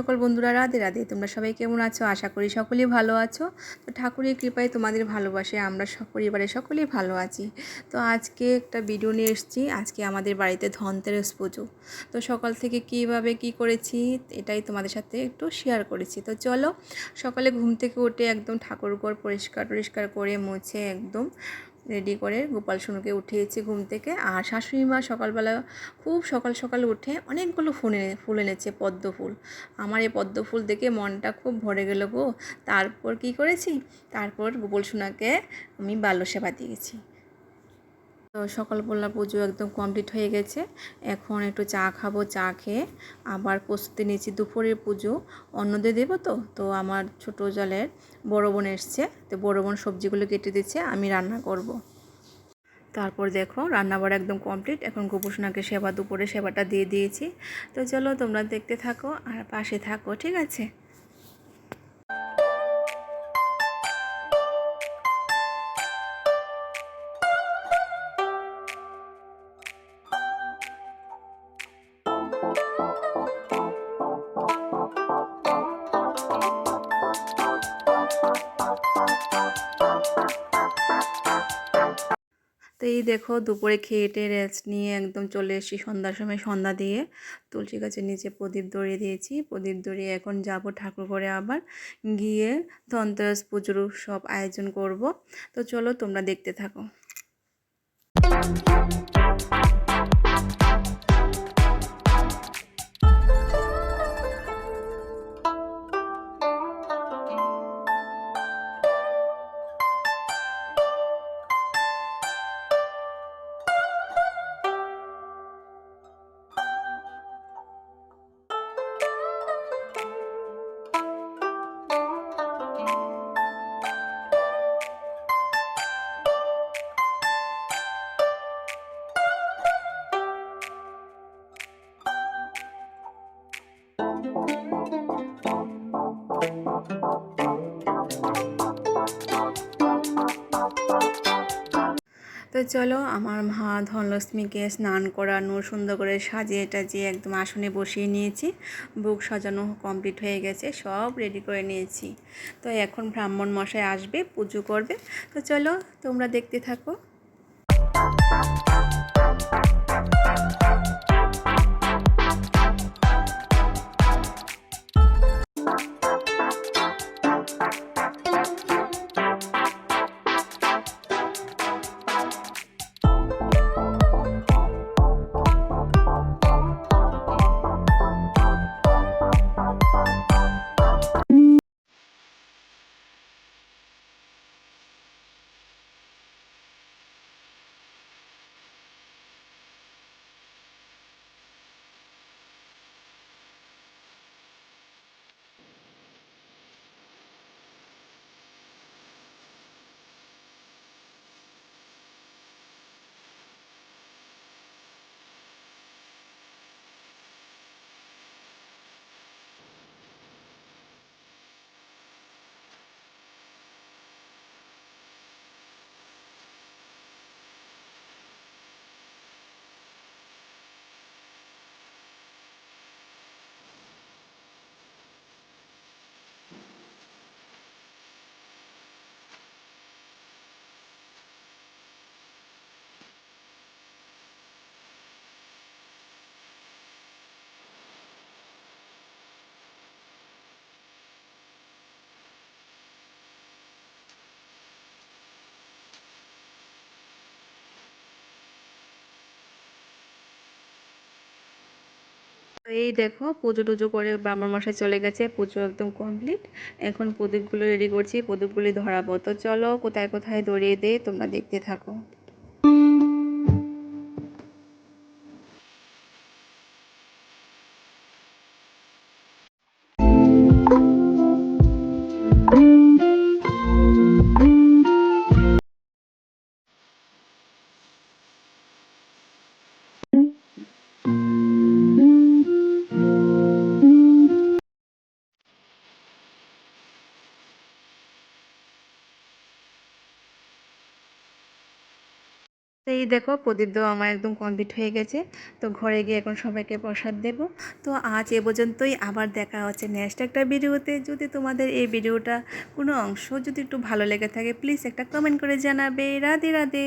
সকল বন্ধুরা, রাধে রাধে। তোমরা সবাই কেমন আছো? আশা করি সকলেই ভালো আছো। তো ঠাকুরের কৃপায় তোমাদের ভালোবাসে, আমরা পরিবারে সকলেই ভালো আছি। তো আজকে একটা ভিডিও নিয়ে এসেছি। আজকে আমাদের বাড়িতে ধনতেরাস পুজো। তো সকাল থেকে কীভাবে কি করেছি, এটাই তোমাদের সাথে একটু শেয়ার করেছি। তো চলো, সকালে ঘুম থেকে উঠে একদম ঠাকুর ঘর পরিষ্কার টরিষ্কার করে মুছে একদম রেডি করে গোপাল সোনুকে উঠিয়েছি ঘুম থেকে। আর শাশুড়ি মা সকালবেলা খুব সকাল সকাল উঠে অনেকগুলো ফুল এনে, ফুল এনেছে, পদ্ম ফুল। আমার এই পদ্ম ফুল দেখে মনটা খুব ভরে গেল গো। তারপর কি করেছি? তারপর গোপাল সোনাকে আমি বাল্য সেবা দিয়েছি। তো সকালবেলা পুজো একদম কমপ্লিট হয়ে গেছে। এখন একটু চা খাব, চা খেয়ে আবার প্রস্তুতি নিয়েছি দুপুরের পুজো। অন্যদের দেবো তো তো আমার ছোটো জলের বড় বোন এসছে, তো বড় বোন সবজিগুলো কেটে দিচ্ছে আমি রান্না করব। তারপর দেখো রান্নাবাড়া একদম কমপ্লিট, এখন গোপুসোনাকে সেবা, দুপুরে সেবাটা দিয়ে দিয়েছি। তো চলো তোমরা দেখতে থাকো আর পাশে থাকো, ঠিক আছে? তো এই দেখো দুপুরে খেয়েটে রেস্ট নিয়ে একদম চলে এসেছি সন্ধ্যার সময়, সন্ধ্যা দিয়ে। তুলসী গাছের নিচে প্রদীপ ধরিয়ে দিয়েছি। প্রদীপ দড়িয়ে এখন যাব ঠাকুর করে আবার। গিয়ে ধনতেরাস পুজোর সব আয়োজন করব। তো চলো তোমরা দেখতে থাকো। তো চলো আমার মা ধনলক্ষ্মীকে স্নান করানো, সুন্দর করে সাজিয়ে টাজিয়ে একদম আসনে বসিয়ে নিয়েছি। বুক সাজানো কমপ্লিট হয়ে গেছে, সব রেডি করে নিয়েছি। তো এখন ব্রাহ্মণ মশাই আসবে, পুজো করবে। তো চলো তোমরা দেখতে থাকো। এই দেখো পুজো টুজো করে ব্রাহ্মণ মশাই চলে গেছে, পুজো একদম কমপ্লিট এখন প্রদীপগুলো রেডি করছি, প্রদীপগুলি ধরাবো। তো চলো কোথায় কোথায় ধরিয়ে দে তোমরা দেখতে থাকো। এই দেখো প্রদীপ দেওয়া আমার একদম কমপ্লিট হয়ে গেছে। তো ঘরে গিয়ে এখন সবাইকে প্রসাদ দেব। তো আজ এ পর্যন্তই। আবার দেখা হচ্ছে নেক্সট একটা ভিডিওতে। যদি তোমাদের এই ভিডিওটা কোনো অংশ যদি একটু ভালো লেগে থাকে প্লিজ একটা কমেন্ট করে জানাবে। রাধে রাধে।